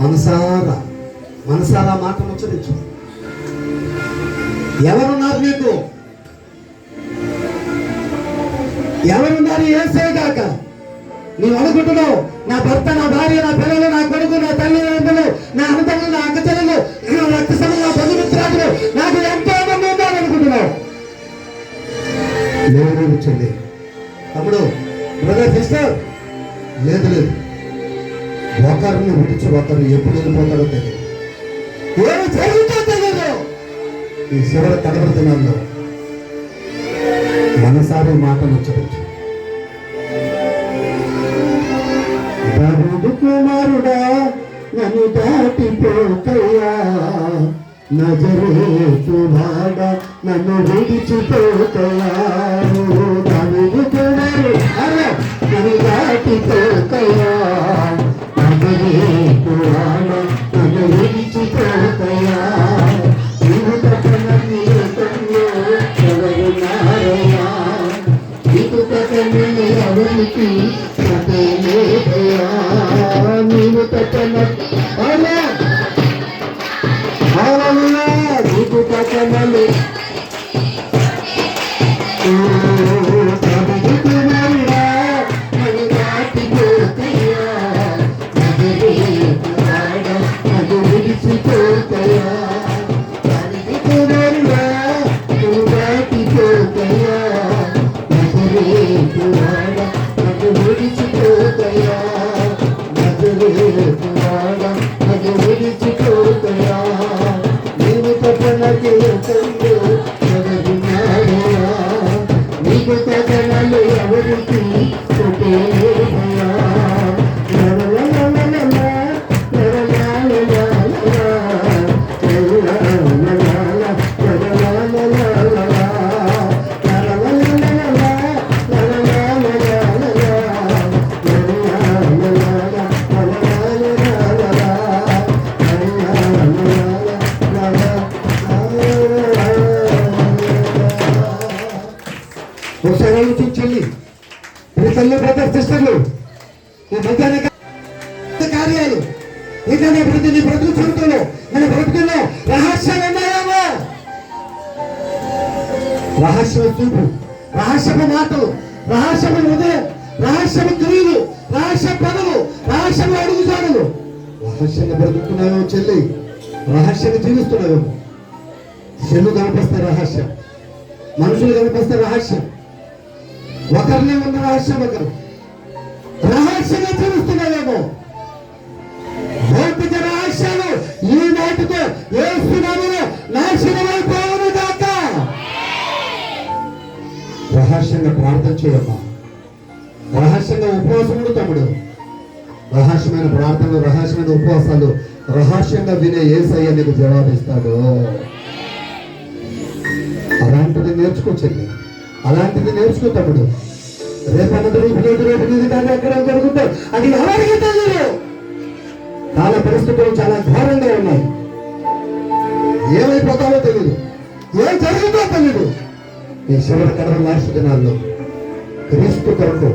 మనసారా మనసారా మాట ముచ్చరించు ఎవరున్నారు నీకు? ఎవరున్నారు ఏసే కాక నీవు అనుకుంటున్నావు నా భర్త నా భార్య నా పిల్లలు నా కొడుకు నా తల్లి తండ్రులు నా అన్నతమ్ములు నా అక్కచెల్లెలు నా రక్త సంఘం నా బంధుమిత్రాదులు నాకు ఎంతో మంది ఉన్నారు అనుకుంటున్నావు. లేదు చెల్లి తమ్ముడు బ్రదర్ సిస్టర్ ఒకరిని విడిచి ఒకరు ఎప్పుడు వెళ్ళిపోతారో తెలియదు ఏమి జరుగుతుందో తెలియదు ఈ శివర కనబడుతున్నాను మనసారి మాట ఉచ్చరించు దావీదు కుమారుడా నన్ను దాటిపోకయ్యా. నజరేతు వాడ నన్ను విడిచిపోకయ్యా. దావీదు కుమారుడు నన్ను దాటిపోకయ్యా. తప్పని నీవు అవునా అవునా నీకు ఎవరికి కళ్ళు ఆలోచించి మీ తల్లి బ్రదర్ సిస్టర్లు ఈ మధ్యాహ్న కార్యాలు. ఇంకా ప్రతి నీ బ్రతుకు చూడుతులో మన బ్రతుకుల్లో రహస్యాలు ఉన్నాయేమో రహస్యము చూపు. రహస్యము మాటలు రహస్యము హృదయం. రహస్యము క్రియలు. రహస్య పనులు. రహస్యము అడుగుతాడులు రహస్యంగా బ్రతుకుతున్నాయో చెల్లి? రహస్యంగా జీవిస్తున్నాయో చెల్లు కనిపిస్తే రహస్యం. మనుషులు కనిపిస్తే రహస్యం. ఒకరినే ఉన్న రహస్యం ఒకరు రహస్యంగా జీవిస్తున్నావేమో భౌతిక రహస్యాలు ఈ నాటితో వేస్తున్నామని నాశనమైపోవను కాక రహస్యంగా ప్రార్థన చేయమ్మా. రహస్యంగా ఉపవాసముడు తమ్ముడు. రహస్యమైన ప్రార్థనలు రహస్యమైన ఉపవాసాలు రహస్యంగా వినే ఏసయ్య నీకు జవాబిస్తాడు. అలాంటిది నేర్చుకోవచ్చు అలాంటిది నేర్చుకో తమ్ముడు. రేపు అన్నది రేపు లేదు రేపు లేదు కానీ ఎక్కడ జరుగుతుందో అది ఎవరికి తెలియదు కాల పరిస్థితులు చాలా ఘోరంగా ఉన్నాయి. ఏమైపోతావో తెలియదు ఏం జరుగుతుందో తెలియదు ఈ శివర కడవ లాస్ట్ దినాల్లో క్రీస్తు కొరకు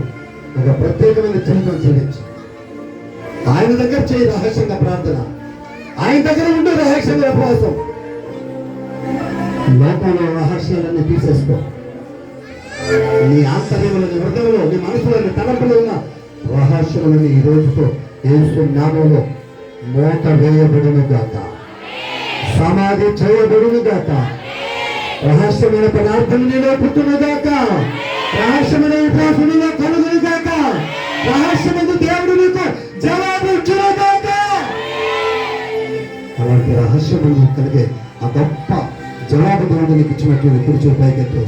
ఒక ప్రత్యేకమైన జీవితం జీవించు ఆయన దగ్గర చేయి రహస్యంగా ప్రార్థన. ఆయన దగ్గర ఉండే రహస్యంగా ఉపవాసం. లోకంలో రహస్యాలన్నీ తీసేసుకో. నీ ఆంతర్యంలో నీ హృదయంలో నీ మనసులో నీ తలపులో ఉన్న రహస్యములని ఈ రోజుతో ఏసు నామంలో మూత వేయబడిన గాక. సమాధి చేయబడిన గాక. రహస్యమైన పదార్థం నీలో పుట్టును గాక. రహస్యమైన ఉపాసనలో కలుగును గాక. రహస్యమైన దేవుడు నీకు జవాబు ఇచ్చును గాక. అలాంటి రహస్యములు కలిగే ఆ గొప్ప జవాబు దేవుడు నీకు ఇచ్చినటువంటి కూర్చో పైకెత్తు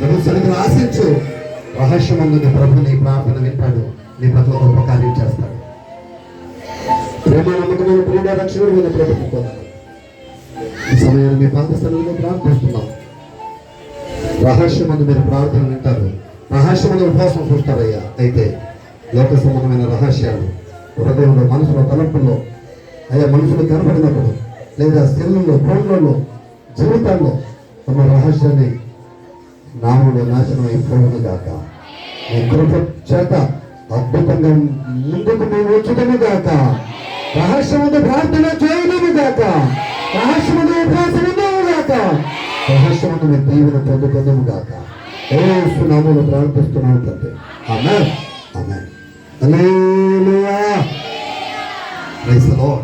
ప్రభు సరిగ్గా ఆశించు. రహస్యమందుని ప్రభు నీ ప్రార్థన వింటాడు. నీ ప్రతి గొప్ప కార్యం చేస్తాడు. ప్రేమ నమ్మకమైన ప్రేమ రక్షకుడు మీద ప్రభుత్వం ఈ సమయాన్ని మీ పాదస్థలంలో ప్రార్థిస్తున్నాం. రహస్యమందు మీరు ప్రార్థన వింటారు. రహస్యమందు ఉపవాసం చూస్తారయ్యా. అయితే లోక సంబంధమైన రహస్యాలు హృదయంలో మనసులో తలంపుల్లో అయ్యా మనుషులు కనపడినప్పుడు లేదా స్త్రీలలో ఫోన్లలో జీవితాల్లో తమ రహస్యాన్ని నామంలో నాశనం అయిపోయింది కాక నీ కృప చేత అద్భుతంగా ముందుకు మేము వచ్చుదము కాక రహస్యముందు ప్రార్థన చేయలేము కాక రహస్యముందు ఉపవాసముందము కాక రహస్యముందు మీ దీవెన పొందుకుందము కాక ఏ సునాములు ప్రార్థిస్తున్నాము తండ్రి. ఆమె ఆమె హల్లెలూయా. Praise the Lord.